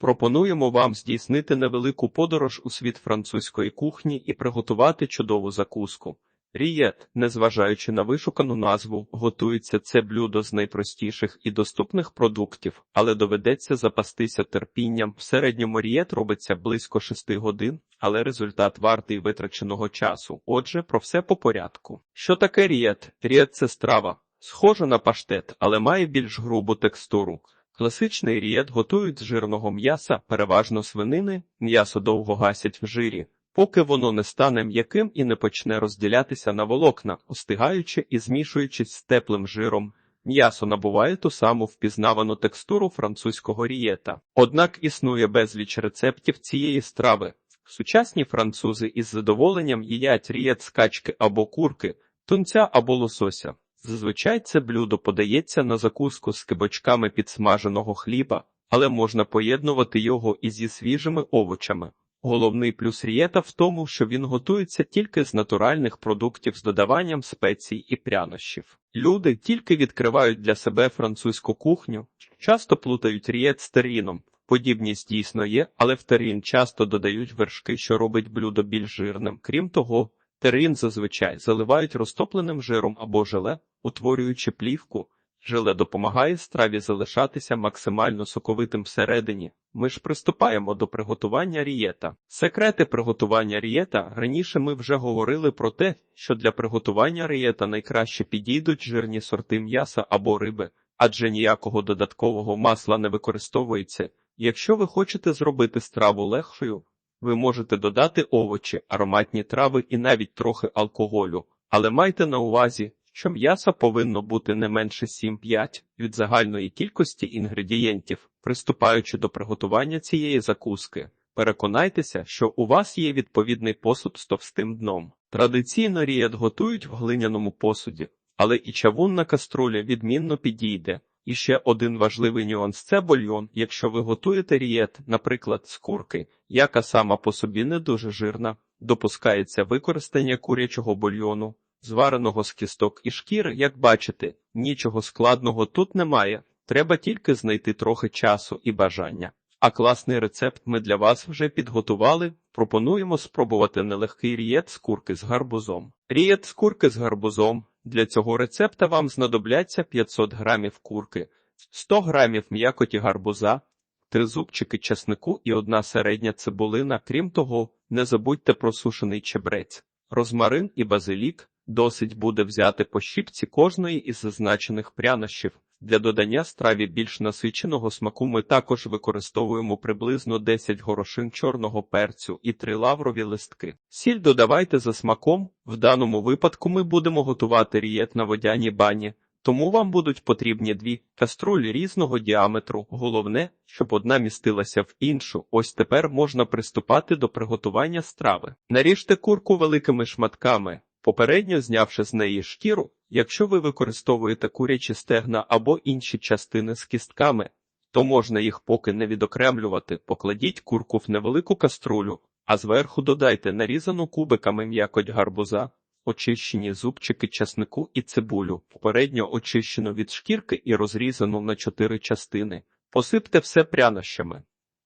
Пропонуємо вам здійснити невелику подорож у світ французької кухні і приготувати чудову закуску. Рієт, незважаючи на вишукану назву, готується це блюдо з найпростіших і доступних продуктів, але доведеться запастися терпінням. В середньому рієт робиться близько 6 годин, але результат вартий витраченого часу. Отже, про все по порядку. Що таке рієт? Рієт – це страва, схожа на паштет, але має більш грубу текстуру. Класичний рієт готують з жирного м'яса, переважно свинини, м'ясо довго гасять в жирі, поки воно не стане м'яким і не почне розділятися на волокна, остигаючи і змішуючись з теплим жиром. М'ясо набуває ту саму впізнавану текстуру французького рієта. Однак існує безліч рецептів цієї страви. Сучасні французи із задоволенням їдять рієт з качки або курки, тунця або лосося. Зазвичай це блюдо подається на закуску з кибочками підсмаженого хліба, але можна поєднувати його і зі свіжими овочами. Головний плюс рієта в тому, що він готується тільки з натуральних продуктів з додаванням спецій і прянощів. Люди тільки відкривають для себе французьку кухню, часто плутають рієт з теріном. Подібність дійсно є, але в терін часто додають вершки, що робить блюдо більш жирним. Крім того, терин зазвичай заливають розтопленим жиром або желе, утворюючи плівку. Желе допомагає страві залишатися максимально соковитим всередині. Ми ж приступаємо до приготування рієта. Секрети приготування рієта раніше ми вже говорили про те, що для приготування рієта найкраще підійдуть жирні сорти м'яса або риби, адже ніякого додаткового масла не використовується. Якщо ви хочете зробити страву легшою, ви можете додати овочі, ароматні трави і навіть трохи алкоголю, але майте на увазі, що м'яса повинно бути не менше 7-5 від загальної кількості інгредієнтів. Приступаючи до приготування цієї закуски, переконайтеся, що у вас є відповідний посуд з товстим дном. Традиційно рієт готують в глиняному посуді, але і чавунна каструля відмінно підійде. І ще один важливий нюанс це бульйон. Якщо ви готуєте рієт, наприклад, з курки, яка сама по собі не дуже жирна, допускається використання курячого бульйону, звареного з кісток і шкіри, як бачите, нічого складного тут немає. Треба тільки знайти трохи часу і бажання. А класний рецепт ми для вас вже підготували. Пропонуємо спробувати нелегкий рієт з курки з гарбузом. Рієт з курки з гарбузом. Для цього рецепта вам знадобляться 500 грамів курки, 100 грамів м'якоті гарбуза, 3 зубчики чеснику і одна середня цибулина. Крім того, не забудьте про сушений чебрець, розмарин і базилік. Досить буде взяти по щіпці кожної із зазначених прянощів. Для додання страві більш насиченого смаку ми також використовуємо приблизно 10 горошин чорного перцю і 3 лаврові листки. Сіль додавайте за смаком. В даному випадку ми будемо готувати рієт на водяній бані, тому вам будуть потрібні дві каструлі різного діаметру. Головне, щоб одна містилася в іншу. Ось тепер можна приступати до приготування страви. Наріжте курку великими шматками. Попередньо знявши з неї шкіру, якщо ви використовуєте курячі стегна або інші частини з кістками, то можна їх поки не відокремлювати, покладіть курку в невелику каструлю, а зверху додайте нарізану кубиками м'якоть гарбуза, очищені зубчики часнику і цибулю, попередньо очищену від шкірки і розрізану на чотири частини. Посипте все прянощами.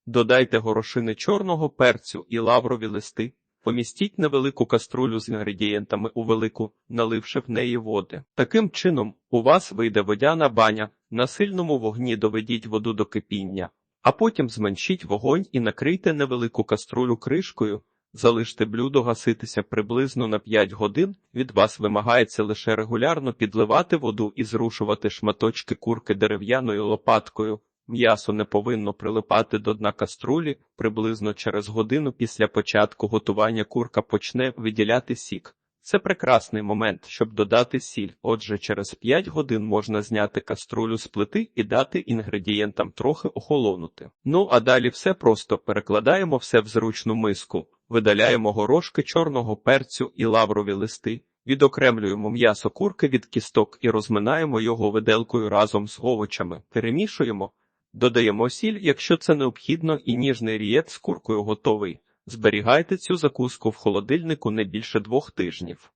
Додайте горошини чорного перцю і лаврові листи. Помістіть невелику каструлю з інгредієнтами у велику, наливши в неї води. Таким чином, у вас вийде водяна баня, на сильному вогні доведіть воду до кипіння, а потім зменшіть вогонь і накрийте невелику каструлю кришкою, залиште блюдо гаситися приблизно на 5 годин. Від вас вимагається лише регулярно підливати воду і зрушувати шматочки курки дерев'яною лопаткою. М'ясо не повинно прилипати до дна каструлі, приблизно через годину після початку готування курка почне виділяти сік. Це прекрасний момент, щоб додати сіль. Отже, через 5 годин можна зняти каструлю з плити і дати інгредієнтам трохи охолонути. Ну а далі все просто перекладаємо все в зручну миску, видаляємо горошки чорного перцю і лаврові листи. Відокремлюємо м'ясо курки від кісток і розминаємо його виделкою разом з овочами. Перемішуємо. Додаємо сіль, якщо це необхідно, і ніжний рієт з куркою готовий. Зберігайте цю закуску в холодильнику не більше двох тижнів.